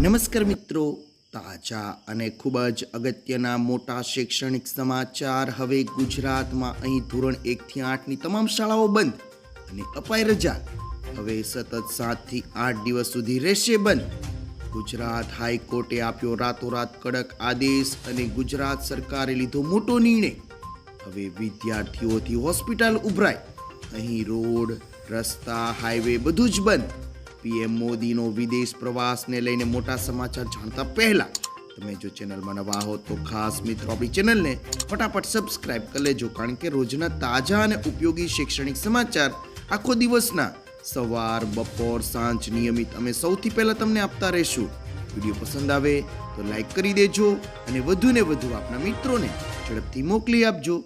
નમસ્કાર મિત્રો. તાજા અને ખૂબ જ અગત્યના મોટા શૈક્ષણિક સમાચાર હવે ગુજરાતમાં અહીં ધોરણ એકથી આઠની તમામ શાળાઓ બંધ અને અપાય રજા. હવે સતત સાતથી આઠ દિવસ સુધી રહેશે બંધ. ગુજરાત હાઈકોર્ટે આપ્યો રાતોરાત કડક આદેશ અને ગુજરાત સરકારે લીધો મોટો નિર્ણય. હવે વિદ્યાર્થીઓથી હોસ્પિટલ ઉભરાય. અહીં રોડ, રસ્તા, હાઈવે બધું જ બંધ. પીએમ મોદીનો વિદેશ પ્રવાસને લઈને મોટા સમાચાર જાણતા પહેલા તમે જો ચેનલમાં નવા હો તો ખાસ મિત્રો આપણી ચેનલને ફટાફટ સબસ્ક્રાઇબ કરી લેજો, કારણ કે રોજના તાજા અને ઉપયોગી શૈક્ષણિક સમાચાર આખો દિવસના સવાર, બપોર, સાંજ નિયમિત અમે સૌથી પહેલા તમને આપતા રહીશું. વીડિયો પસંદ આવે તો લાઈક કરી દેજો અને વધુને વધુ આપના મિત્રોને ઝડપથી મોકલી આપજો.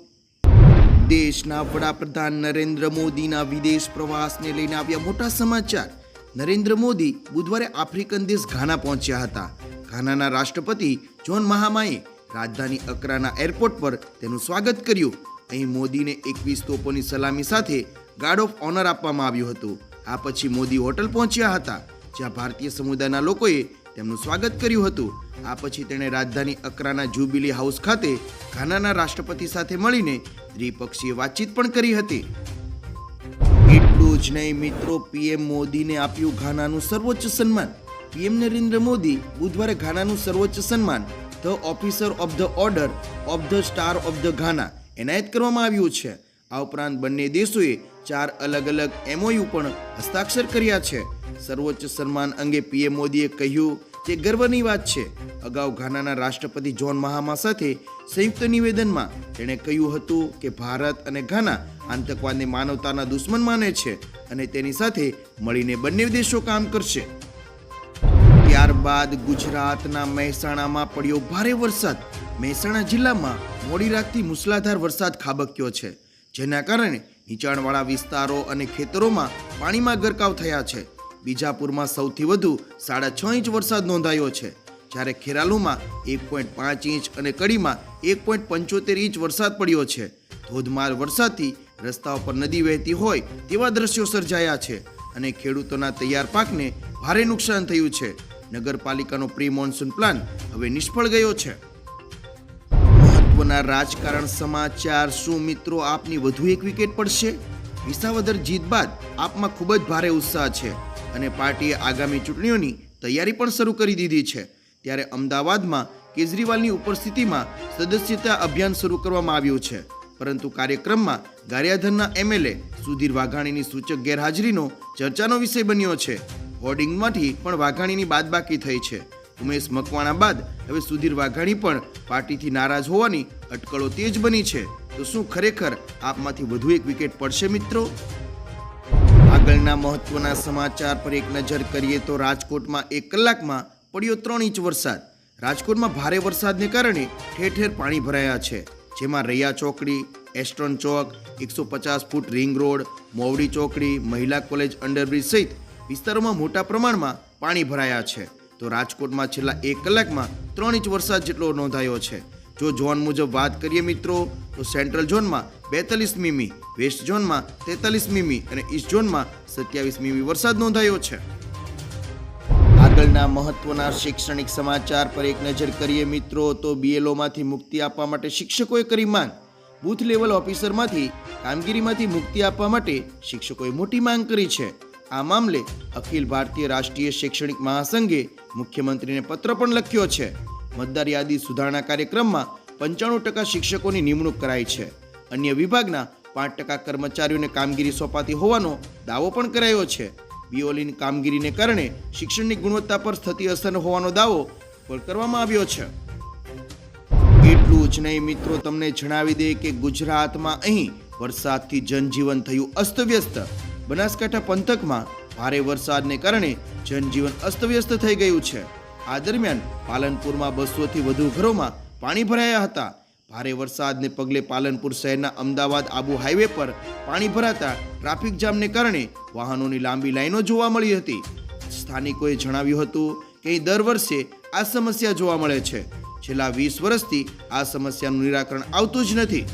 દેશના વડાપ્રધાન નરેન્દ્ર મોદીના વિદેશ પ્રવાસને લઈને આવ્યા મોટા સમાચાર. નરેન્દ્ર મોદી બુધવારે આફ્રિકન દેશ ઘાના પહોંચ્યા હતા. ઘાનાના રાષ્ટ્રપતિ જોન મહામાએ રાજધાની અકરાના એરપોર્ટ પર તેનું સ્વાગત કર્યું. અહીં મોદીને એકવીસ તોપોની સલામી સાથે ગાર્ડ ઓફ ઓનર આપવામાં આવ્યું હતું. આ પછી મોદી હોટલ પહોંચ્યા હતા, જ્યાં ભારતીય સમુદાયના લોકોએ તેમનું સ્વાગત કર્યું હતું. આ પછી તેણે રાજધાની અકરાના જુબિલી હાઉસ ખાતે ઘાનાના રાષ્ટ્રપતિ સાથે મળીને દ્વિપક્ષીય વાતચીત પણ કરી હતી. જ નહીં મિત્રો, પીએમ મોદીને આપ્યું ઘાનાનું સર્વોચ્ચ સન્માન. પીએમ નરેન્દ્ર મોદી બુધવારે ઘાનાનું સર્વોચ્ચ સન્માન. The officer of the order of the star of the Ghana એનાયત કરવામાં આવ્યું છે. આ ઉપરાંત બંને દેશોએ ચાર અલગ અલગ એમઓયુ પણ હસ્તાક્ષર કર્યા છે. સર્વોચ્ચ સન્માન અંગે પીએમ મોદીએ કહ્યું કે ગર્વની વાત છે. અગાઉ ઘાનાના રાષ્ટ્રપતિ જોન મહામા સાથે સંયુક્ત નિવેદનમાં તેણે કહ્યું હતું કે ભારત અને ઘાના આતંકવાદને માનવતાના દુશ્મન માને છે અને તેની સાથે મળીને બંને દેશો કામ કરશે. ત્યારબાદ ગુજરાતના મહેસાણામાં પડ્યો ભારે વરસાદ. મહેસાણા જિલ્લામાં મોડી રાતથી મુસલાધાર વરસાદ ખાબક્યો છે, જેના કારણે નીચાણવાળા વિસ્તારો અને ખેતરોમાં પાણીમાં ગરકાવ થયા છે. બીજાપુરમાં સૌથી વધુ સાડા છ ઇંચ વરસાદ નોંધાયો છે. જ્યારે ખેરાલુમાં એક પોઈન્ટ પાંચ ઇંચ અને કડીમાં એક પોઈન્ટ પંચોતેર ઇંચ વરસાદ પડ્યો છે. ધોધમાર વરસાદથી રસ્તાઓ પર નદી વહેતી હોય તેવા દ્રશ્યો સર્જાયા છે અને ખેડૂતોના તૈયાર પાકને ભારે નુકસાન થયું છે. નગરપાલિકાનો પ્રી મોન્સૂન પ્લાન હવે નિષ્ફળ ગયો છે. મહત્વના રાજકારણ સમાચાર શું મિત્રો? આપની વધુ એક વિકેટ પડશે? વિસાવદર જીત બાદ આપમાં ખૂબ જ ભારે ઉત્સાહ છે. અને પાર્ટીએ આગામી ચૂંટણીઓની તૈયારી પણ શરૂ કરી દીધી છે. ત્યારે અમદાવાદમાં કેજરીવાલની ઉપસ્થિતિમાં સદસ્યતા અભિયાન શરૂ કરવામાં આવ્યું છે. પરંતુ કાર્યક્રમમાં ગારિયાધરના એમએલએ સુધીર વાઘાણીની સૂચક ગેરહાજરીનો ચર્ચાનો વિષય બન્યો છે. હોર્ડિંગમાંથી પણ વાઘાણીની બાદબાકી થઈ છે. ઉમેશ મકવાણા બાદ હવે સુધીર વાઘાણી પણ પાર્ટીથી નારાજ હોવાની અટકળો તેજ બની છે. તો શું ખરેખર આપમાંથી વધુ એક વિકેટ પડશે મિત્રો? આગળના મહત્વના સમાચાર પર એક નજર કરીએ તો રાજકોટમાં એક કલાકમાં પડ્યો ત્રણ ઇંચ વરસાદ. રાજકોટમાં ભારે વરસાદને કારણે ઠેર ઠેર પાણી ભરાયા છે. જેમાં રૈયા ચોકડી, એસ્ટ્રોન ચોક, એકસો પચાસ ફૂટ રિંગ રોડ, મોવડી ચોકડી, મહિલા કોલેજ અંડરબ્રિજ સહિત વિસ્તારોમાં મોટા પ્રમાણમાં પાણી ભરાયા છે. તો રાજકોટમાં છેલ્લા એક કલાકમાં ત્રણ ઇંચ વરસાદ જેટલો નોંધાયો છે. જો ઝોન મુજબ વાત કરીએ મિત્રો, તો સેન્ટ્રલ ઝોનમાં બેતાલીસ મીમી, વેસ્ટ ઝોનમાં તેતાલીસ મીમી અને ઈસ્ટ ઝોનમાં સત્યાવીસ મીમી વરસાદ નોંધાયો છે. આગળના મહત્વના શૈક્ષણિક સમાચાર પર એક નજર કરીએ મિત્રો, તો બીએલઓમાંથી મુક્તિ આપવા માટે શિક્ષકોએ કરી માંગ. બૂથ લેવલ ઓફિસરમાંથી કામગીરીમાંથી મુક્તિ આપવા માટે શિક્ષકોએ મોટી માંગ કરી છે. આ મામલે અખિલ ભારતીય રાષ્ટ્રીય શૈક્ષણિક મહાસંઘે મુખ્યમંત્રીને પત્ર પણ લખ્યો છે. મતદાર યાદી સુધારણા કાર્યક્રમમાં પંચાણું ટકા શિક્ષકોની નિમણૂક કરાઈ છે. અન્ય વિભાગના પાંચ ટકા કર્મચારીઓને કામગીરી સોંપાતી હોવાનો દાવો પણ કરાયો છે. બીઓલીની કામગીરીને કારણે શિક્ષણની ગુણવત્તા પર થતી અસર હોવાનો દાવો પણ કરવામાં આવ્યો છે. એટલું જ નહીં મિત્રો, તમને જણાવી દે કે ગુજરાતમાં અહીં વરસાદથી જનજીવન થયું અસ્તવ્યસ્ત. બનાસકાંઠા પંથકમાં ભારે વરસાદને કારણે જનજીવન અસ્તવ્યસ્ત થઈ ગયું છે. આ દરમિયાન પાલનપુરમાં બસોથી વધુ ઘરોમાં પાણી ભરાયા હતા. ભારે વરસાદને પગલે પાલનપુર શહેરના અમદાવાદ આબુ હાઈવે પર પાણી ભરાતા ટ્રાફિક જામને કારણે વાહનોની લાંબી લાઈનો જોવા મળી હતી. સ્થાનિકોએ જણાવ્યું હતું કે દર વર્ષે આ સમસ્યા જોવા મળે છે. છેલ્લા વીસ વર્ષથી આ સમસ્યાનું નિરાકરણ આવતું જ નથી.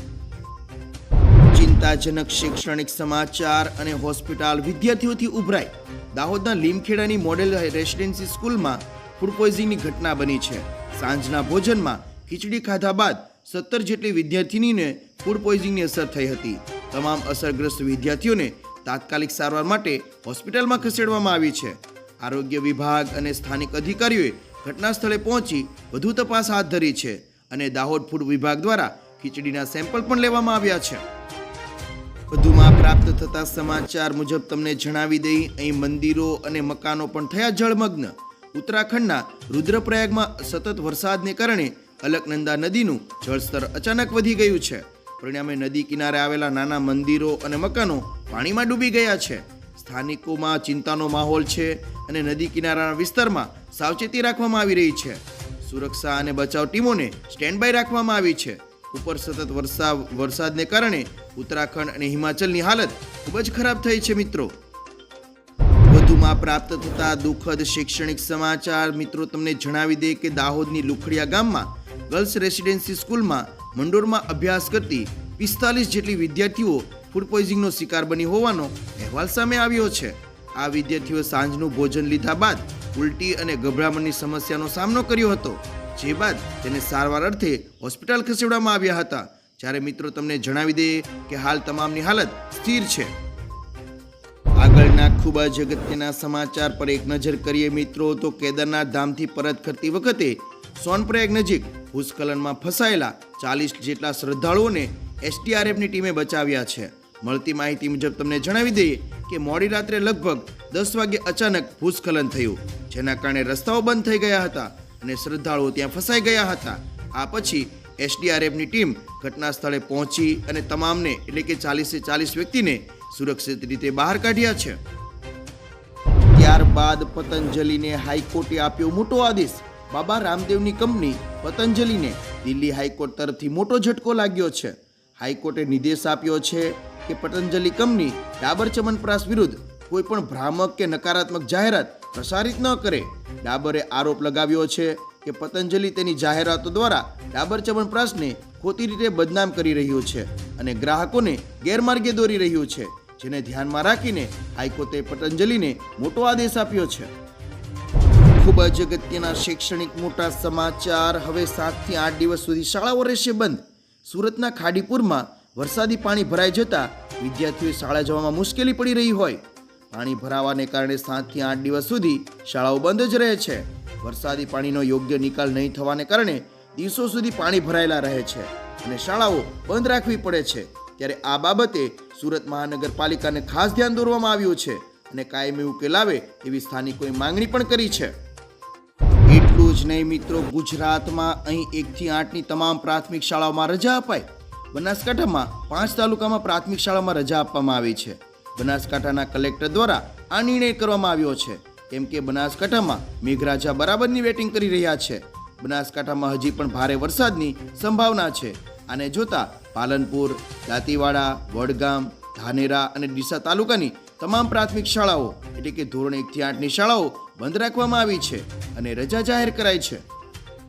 ચિંતાજનક શૈક્ષણિક સમાચાર અને હોસ્પિટલ વિદ્યાર્થીઓથી ઉભરાય. દાહોદના લીમખેડાની મોડેલ રેસિડેન્સી સ્કૂલમાં ફૂડ પોઈઝનિંગની ઘટના બની છે. સાંજના ભોજનમાં ખીચડી ખાધા બાદ સત્તર જેટલી વિદ્યાર્થીનીને ફૂડ પોઈઝિંગની અસર થઈ હતી. તમામ અસરગ્રસ્ત વિદ્યાર્થીઓને તાત્કાલિક સારવાર માટે હોસ્પિટલમાં ખસેડવામાં આવી છે. આરોગ્ય વિભાગ અને સ્થાનિક અધિકારીઓએ ઘટના સ્થળે પહોંચી વધુ તપાસ હાથ ધરી છે અને દાહોદ ફૂડ વિભાગ દ્વારા ખીચડીના સેમ્પલ પણ લેવામાં આવ્યા છે. વધુમાં પ્રાપ્ત થતા સમાચાર મુજબ તમને જણાવી દઈ, અહીં મંદિરો અને મકાનો પણ થયા જળમગ્ન. ઉત્તરાખંડના રુદ્રપ્રયાગમાં સતત વરસાદને કારણે અલકનંદા નદીનું જળસ્તર અચાનક વધી ગયું છે. પરિણામે નદી કિનારે આવેલા નાના મંદિરો અને મકાનો પાણીમાં ડૂબી ગયા છે. સ્થાનિકોમાં ચિંતાનો માહોલ છે અને નદી કિનારાના વિસ્તારમાં સાવચેતી રાખવામાં આવી રહી છે. સુરક્ષા અને બચાવ ટીમોને સ્ટેન્ડ બાય રાખવામાં આવી છે. ઉપર સતત વરસાદ વરસાદને કારણે ઉત્તરાખંડ અને હિમાચલની હાલત ખૂબ જ ખરાબ થઈ છે મિત્રો. વધુમાં પ્રાપ્ત થતા દુઃખદ શૈક્ષણિક સમાચાર મિત્રો તમને જણાવી દે કે દાહોદની લુખડિયા ગામમાં ગર્લ્સ રેસિડેન્સી સ્કૂલમાં મંડોરમાં અભ્યાસ કરતી પિસ્તાલીસ જેટલી વિદ્યાર્થીઓ ફૂડ પોઈઝિંગનો શિકાર બની હોવાનો અહેવાલ સામે આવ્યો છે. આ વિદ્યાર્થીઓ સાંજનું ભોજન લીધા બાદ ઉલટી અને ગભરામણની સમસ્યાનો સામનો કર્યો હતો, જે બાદ તેને સારવાર અર્થે હોસ્પિટલ ખસેડવામાં આવ્યા હતા. જ્યારે મિત્રો તમને જણાવી દઈએ કે હાલ તમામની હાલત સ્થિર છે. આગળના ખૂબ જ અગત્યના સમાચાર પર એક નજર કરીએ મિત્રો, તો કેદારનાથ ધામથી પરત ફરતી વખતે સોનપ્રયાગ નજીક ભૂસ્ખલનમાં ફસાયેલા ચાલીસ જેટલા શ્રદ્ધાળુઓને એસટીઆરએફની ટીમે બચાવ્યા છે. મળતી માહિતી મુજબ તમને જણાવી દઈએ કે મોડી રાત્રે લગભગ દસ વાગે અચાનક ભૂસ્ખલન થયું, જેના કારણે રસ્તાઓ બંધ થઈ ગયા હતા અને શ્રદ્ધાળુઓ ત્યાં ફસાઈ ગયા હતા. આ પછી એસડીઆરએફની ટીમ ઘટના સ્થળે પહોંચી અને તમામને એટલે કે ચાલીસે ચાલીસ વ્યક્તિને સુરક્ષિત રીતે બહાર કાઢ્યા છે. ત્યારબાદ પતંજલિને હાઈકોર્ટે આપ્યો મોટો આદેશ. બાબા રામદેવની કંપની પતંજલિને દિલ્હી હાઈકોર્ટ તરફથી મોટો ઝટકો લાગ્યો છે. હાઈકોર્ટે નિર્દેશ આપ્યો છે કે પતંજલિ કંપની ડાબર ચમનપ્રાસ વિરુદ્ધ કોઈ પણ ભ્રામક કે નકારાત્મક જાહેરાત પ્રસારિત ન કરે. ડાબરે આરોપ લગાવ્યો છે કે પતંજલિ તેની જાહેરાતો દ્વારા ડાબર ચમનપ્રાસને ખોટી રીતે બદનામ કરી રહ્યું છે અને ગ્રાહકોને ગેરમાર્ગે દોરી રહ્યું છે. જેને ધ્યાનમાં રાખીને હાઈકોર્ટે પતંજલિને મોટો આદેશ આપ્યો છે. ખૂબ જ અગત્યના શૈક્ષણિક મોટા સમાચાર હવે સાતથી આઠ દિવસ સુધી શાળાઓ રહેશે બંધ. સુરતના ખાડીપુરમાં વરસાદી પાણી ભરાઈ જતા વિદ્યાર્થીઓએ શાળા જવામાં મુશ્કેલી પડી રહી હોય. પાણી ભરાવાને કારણે સાતથી આઠ દિવસ સુધી શાળાઓ બંધ જ રહે છે. વરસાદી પાણીનો યોગ્ય નિકાલ નહીં થવાને કારણે દિવસો સુધી પાણી ભરાયેલા રહે છે અને શાળાઓ બંધ રાખવી પડે છે. ત્યારે આ બાબતે સુરત મહાનગરપાલિકાને ખાસ ધ્યાન દોરવામાં આવ્યું છે અને કાયમી ઉકેલ આવે એવી સ્થાનિકોએ માંગણી પણ કરી છે. એટલું જ નહીં મિત્રો, ગુજરાતમાં અહીં એકથી આઠની તમામ પ્રાથમિક શાળાઓમાં રજા અપાય બનાસકાંઠામાં પાંચ તાલુકામાં પ્રાથમિક શાળામાં રજા આપવામાં આવી છે. બનાસકાંઠાના કલેક્ટર દ્વારા આ નિર્ણય કરવામાં આવ્યો છે. કેમ કે બનાસકાંઠામાં મેઘરાજા બરાબરની વેટિંગ કરી રહ્યા છે. બનાસકાંઠામાં હજી પણ ભારે વરસાદની સંભાવના છે. આને જોતા પાલનપુર, દાંતીવાડા, વડગામ, ધાનેરા અને ડીસા તાલુકાની તમામ પ્રાથમિક શાળાઓ એટલે કે ધોરણ એકથી આઠની શાળાઓ બંધ રાખવામાં આવી છે અને રજા જાહેર કરાઈ છે.